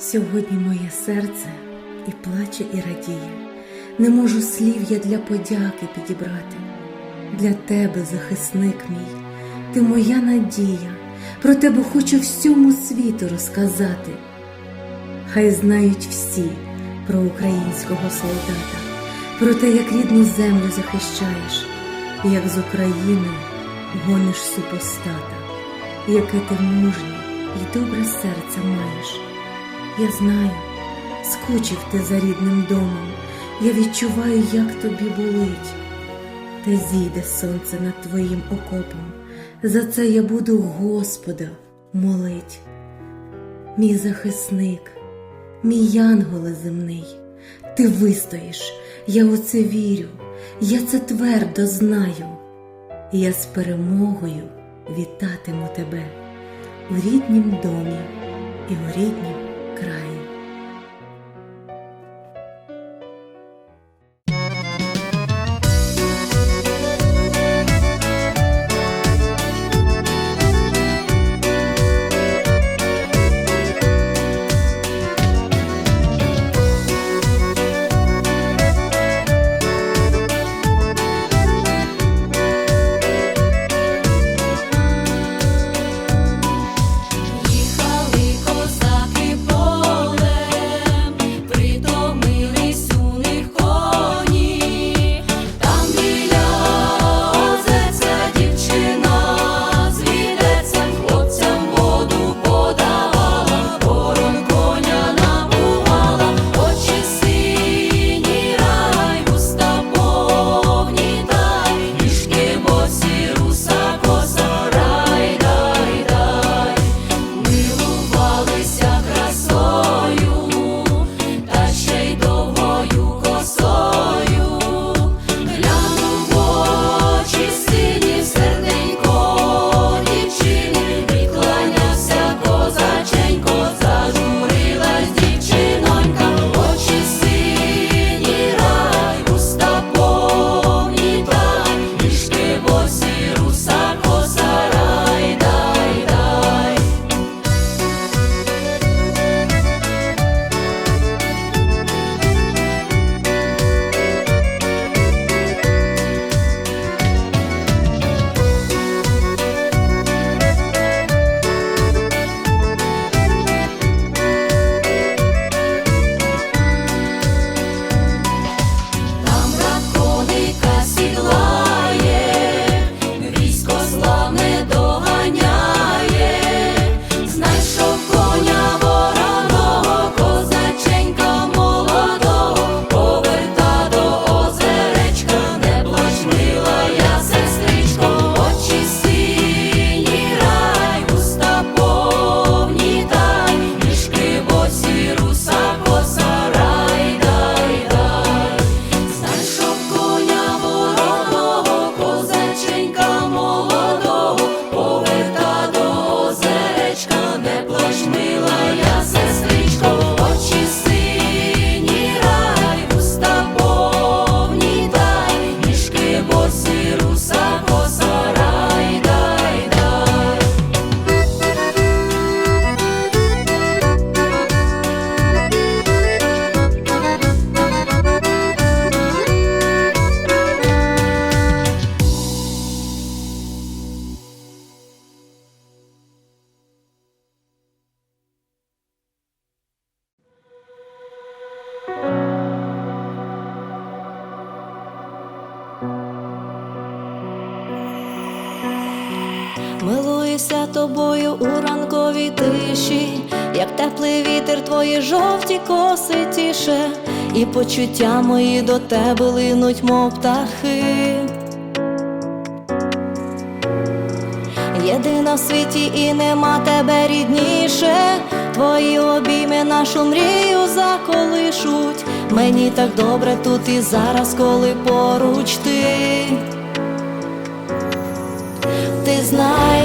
Сьогодні моє серце і плаче, і радіє. Не можу слів я для подяки підібрати. Для тебе, захисник мій, ти моя надія. Про тебе хочу всьому світу розказати. Хай знають всі про українського солдата, про те, як рідну землю захищаєш, і як з України гониш супостата, яке ти мужнє і добре серце маєш. Я знаю, скучив ти за рідним домом, я відчуваю, як тобі болить. Та зійде сонце над твоїм окопом, за це я буду Господа молить. Мій захисник, мій янголе земний, ти вистоїш, я у це вірю, я це твердо знаю. Я з перемогою вітатиму тебе у ріднім домі і у ріднім тиші, як теплий вітер твої жовті коси тіше, і почуття мої до тебе линуть, мов птахи. Єдина в світі і нема тебе рідніше, твої обійми нашу мрію заколишуть. Мені так добре тут і зараз, коли поруч ти. Ти знай,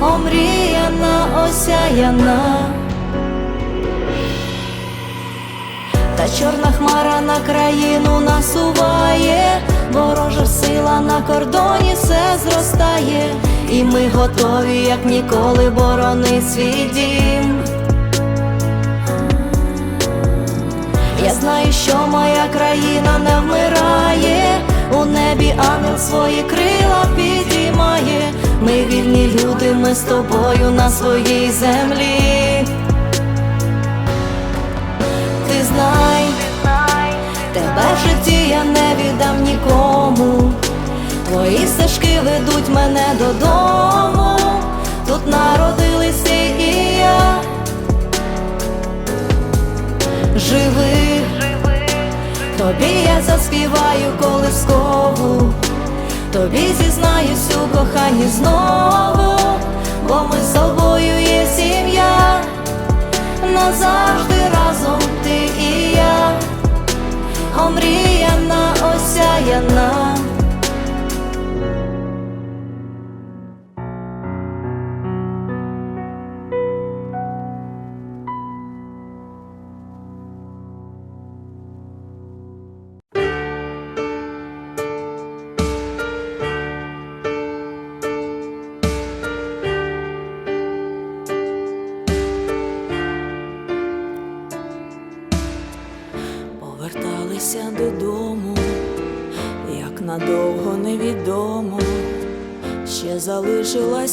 омріяна, осяяна. Та чорна хмара на країну насуває, ворожа сила на кордоні все зростає, і ми готові, як ніколи, борони свій дім. Я знаю, що моя країна не вмирає, у небі ангел свої крила підіймає. Люди, ми з тобою на своїй землі. Ти знай, тебе в житті я не віддам нікому. Твої стежки ведуть мене додому. Тут народились і я. Живи, тобі я заспіваю колискову, тобі зізнаюсь у коханні знову, бо ми з тобою є сім'я назавжди разом ти і я, омріяна, осяяна.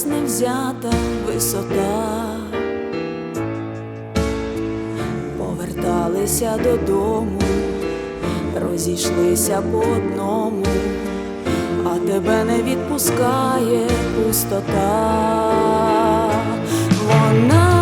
Залишилась невзята висота. Поверталися додому, розійшлися по одному, а тебе не відпускає пустота. Вона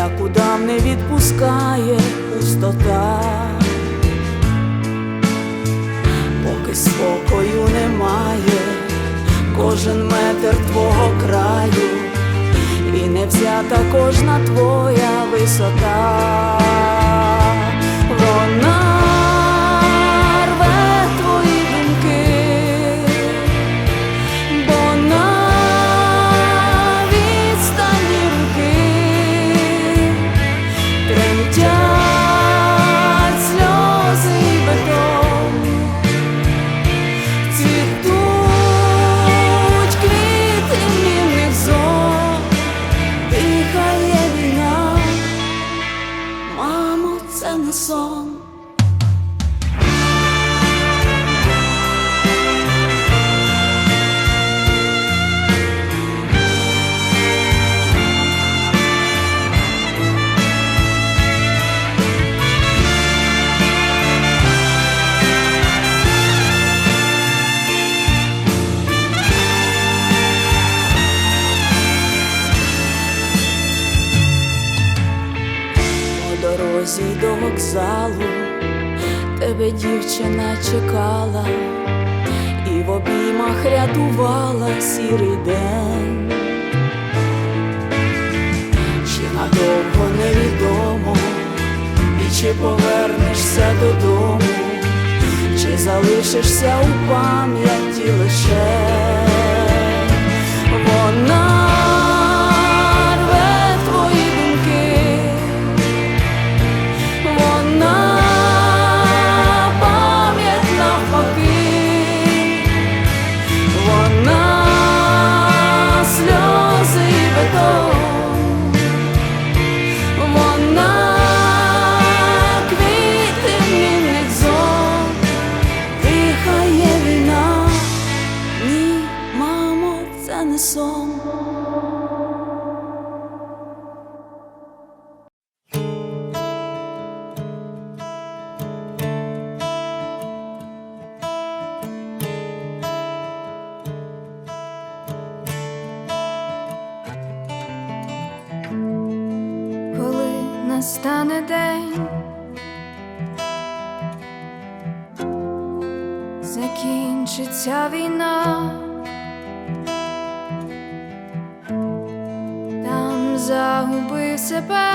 як удам не відпускає пустота, поки спокою немає, кожен метр твого краю, і не взята кожна твоя висота. По до вокзалу тебе дівчина чекала і в обіймах рятувала сірий день. Чи надовго невідомо, і чи повернешся додому, чи залишишся у пам'яті лише вона закінчиться війна, там загуби себе,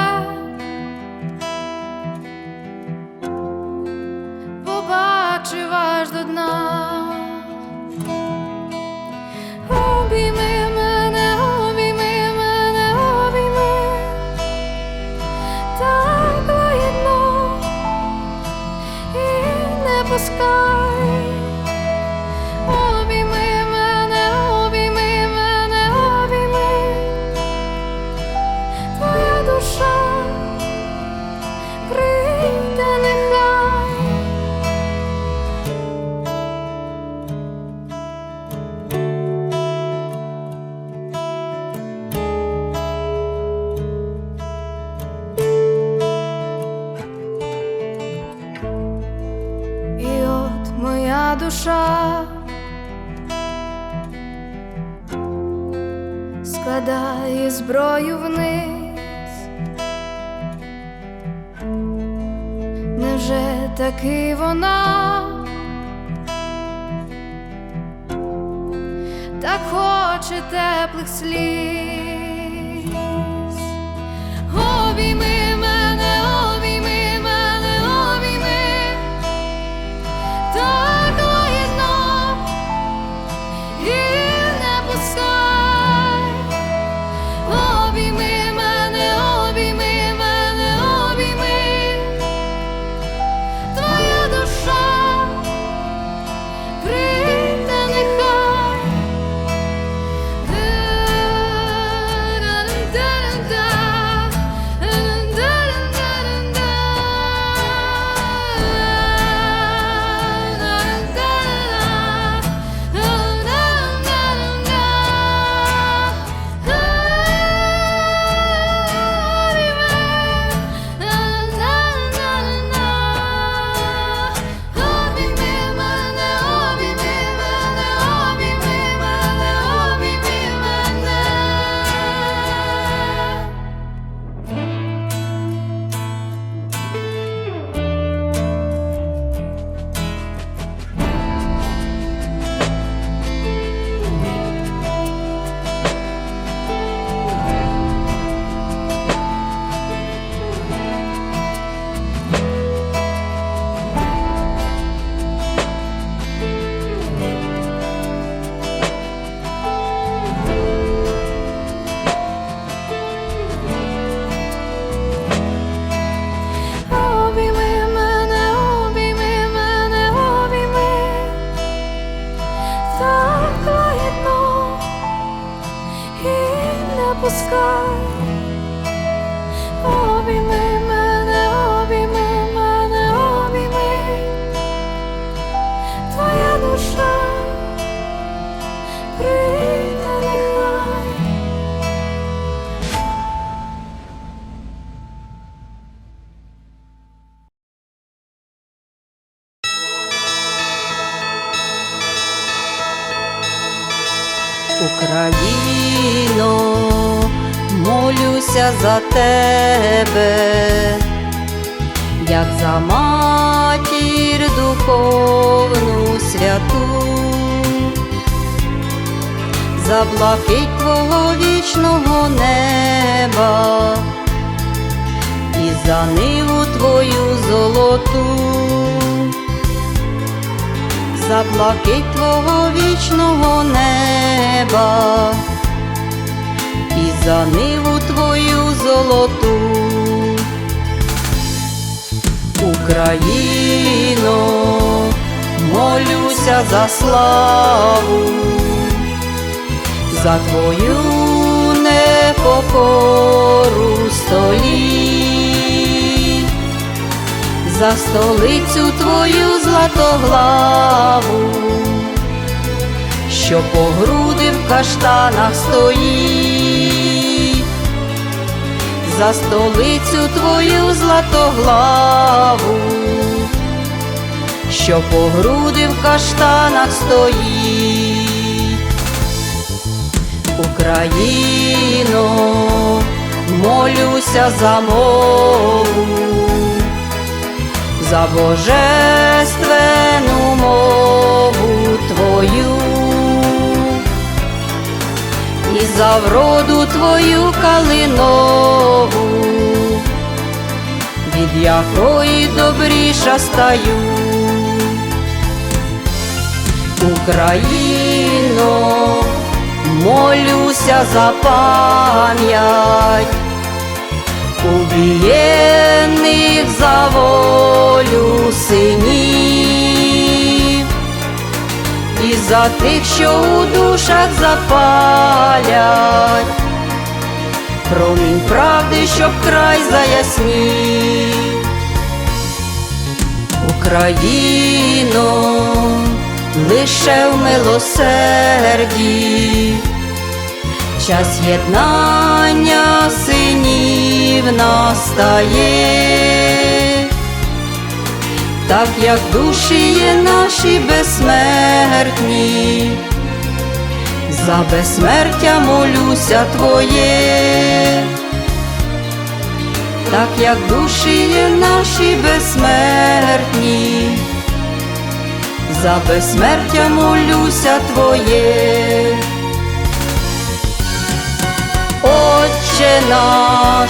теплих сліз? Україно, молюся за тебе, як за матір духовну святу, за блакить твого вічного неба і за ниву твою золоту за блакить твого вічного неба і за ниву твою золоту. Україно, молюся за славу, за твою непокору століть за столицю твою златоглаву, що по груди в каштанах стоїть, за столицю твою златоглаву, що по груди в каштанах стоїть. Україно, молюся за мову, за божественну мову Твою. І за вроду Твою калинову, від якої добріша стаю. Україно, молюся за пам'ять убієнних за волю синів. І за тих, що у душах запалять, промінь правди, щоб край заяснів. Україно, лише в милосерді, час єднання синів настає, так як душі є наші безсмертні, за безсмертя молюся Твоє так як душі є наші безсмертні, за безсмертя молюся Твоє. Отче наш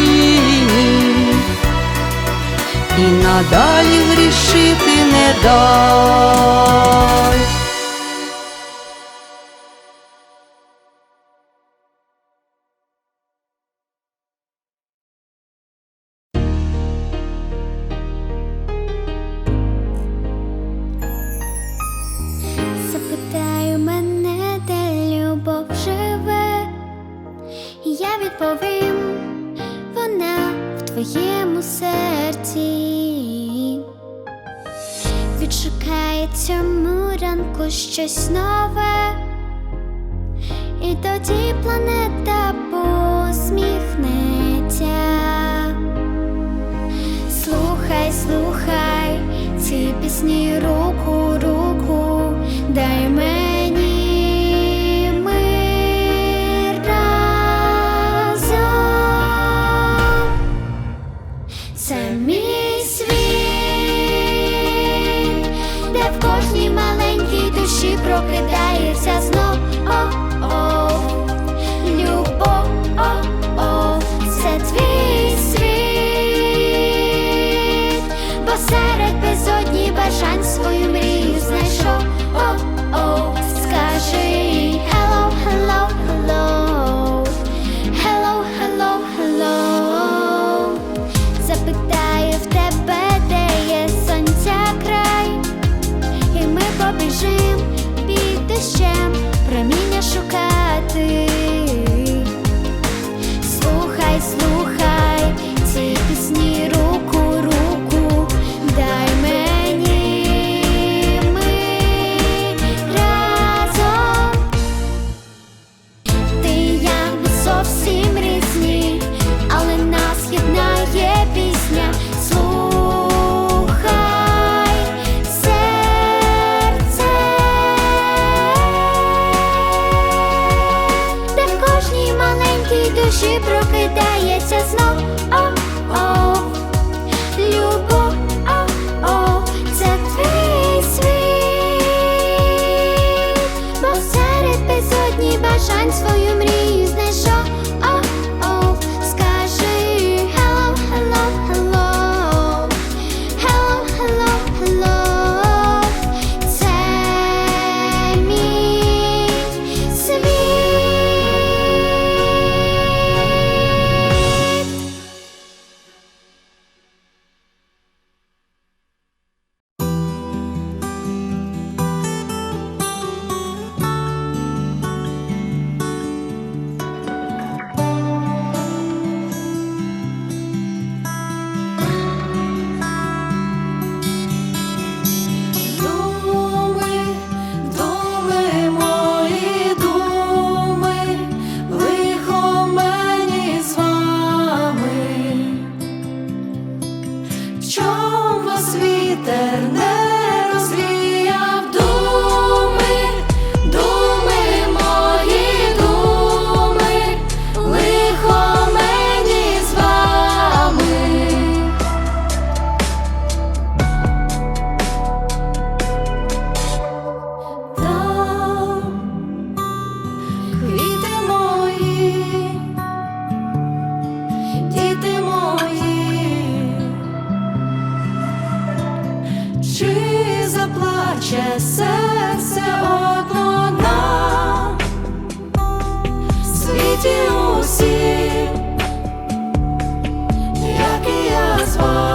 і надалі грішити не дай. Цьому ранку щось нове, і тоді планета посміхнеться. Слухай, слухай ці пісні руку, руку, дай мені. Це мій маленькій душі Слухай, far.